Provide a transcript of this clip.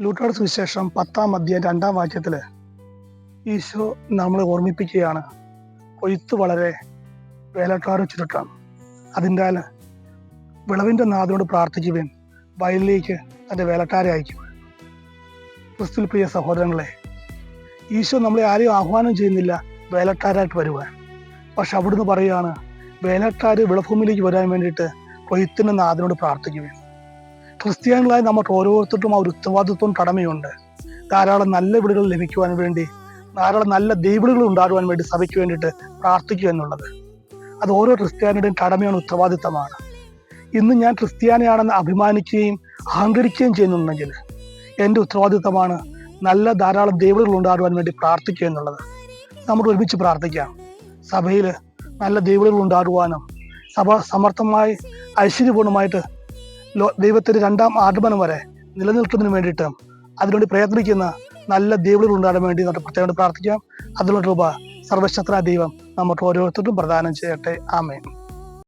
ലൂക്കാട് സുവിശേഷം പത്താം അധ്യായം രണ്ടാം വാക്യത്തിൽ ഈശോ നമ്മളെ ഓർമ്മിപ്പിക്കുകയാണ്. കൊയ്ത്ത് വളരെ വേലക്കാട് ചുരുട്ടാണ് അതിന്റെ വിളവിന്റെ നാഥനോട് പ്രാർത്ഥിക്കുവാൻ വയലിലേക്ക് തന്റെ വേലക്കാരെ അയക്കും ക്രിസ്തുൽ പ്രിയ സഹോദരങ്ങളെ ഈശോ നമ്മളെ ആരെയും ആഹ്വാനം ചെയ്യുന്നില്ല വേലക്കാരായിട്ട് വരുവാൻ. പക്ഷെ അവിടുന്ന് പറയുകയാണ് വേലക്കാർ വിളഭൂമിയിലേക്ക് വരാൻ വേണ്ടിയിട്ട് കൊയ്ത്തിന്റെ നാഥനോട് പ്രാർത്ഥിക്കുവാൻ. ക്രിസ്ത്യാനികളായ നമുക്ക് ഓരോരുത്തർക്കും ആ ഒരു ഉത്തരവാദിത്വം കടമയുണ്ട്. ധാരാളം നല്ല വീടുകൾ ലഭിക്കുവാൻ വേണ്ടി ധാരാളം നല്ല ദൈവങ്ങൾ ഉണ്ടാകുവാൻ വേണ്ടി സഭയ്ക്ക് വേണ്ടിയിട്ട് പ്രാർത്ഥിക്കുക എന്നുള്ളത്. അത് ഓരോ ക്രിസ്ത്യാനിയുടെയും കടമയാണ് ഉത്തരവാദിത്തമാണ്. ഇന്ന് ഞാൻ ക്രിസ്ത്യാനിയാണെന്ന് അഭിമാനിക്കുകയും അഹങ്കരിക്കുകയും ചെയ്യുന്നുണ്ടെങ്കിൽ എന്റെ ഉത്തരവാദിത്തമാണ് നല്ല ധാരാളം ദൈവങ്ങൾ ഉണ്ടാകുവാൻ വേണ്ടി പ്രാർത്ഥിക്കുക എന്നുള്ളത്. നമുക്ക് ഒരുമിച്ച് പ്രാർത്ഥിക്കാം. സഭയിൽ നല്ല ദൈവങ്ങൾ ഉണ്ടാകുവാനും സഭ സമർത്ഥമായി ഐശ്വര്യപൂർണമായിട്ട് ദൈവത്തിന്റെ രണ്ടാം ആഗമനം വരെ നിലനിൽക്കുന്നതിന് വേണ്ടിയിട്ട് അതിനുവേണ്ടി പ്രയത്നിക്കുന്ന നല്ല ദൈവങ്ങൾ ഉണ്ടാകാൻ വേണ്ടി നമുക്ക് പ്രത്യേകം പ്രാർത്ഥിക്കാം. അതിനുള്ള രൂപ സർവശക്തനായ ദൈവം നമുക്ക് ഓരോരുത്തർക്കും പ്രദാനം ചെയ്യട്ടെ. ആമേൻ.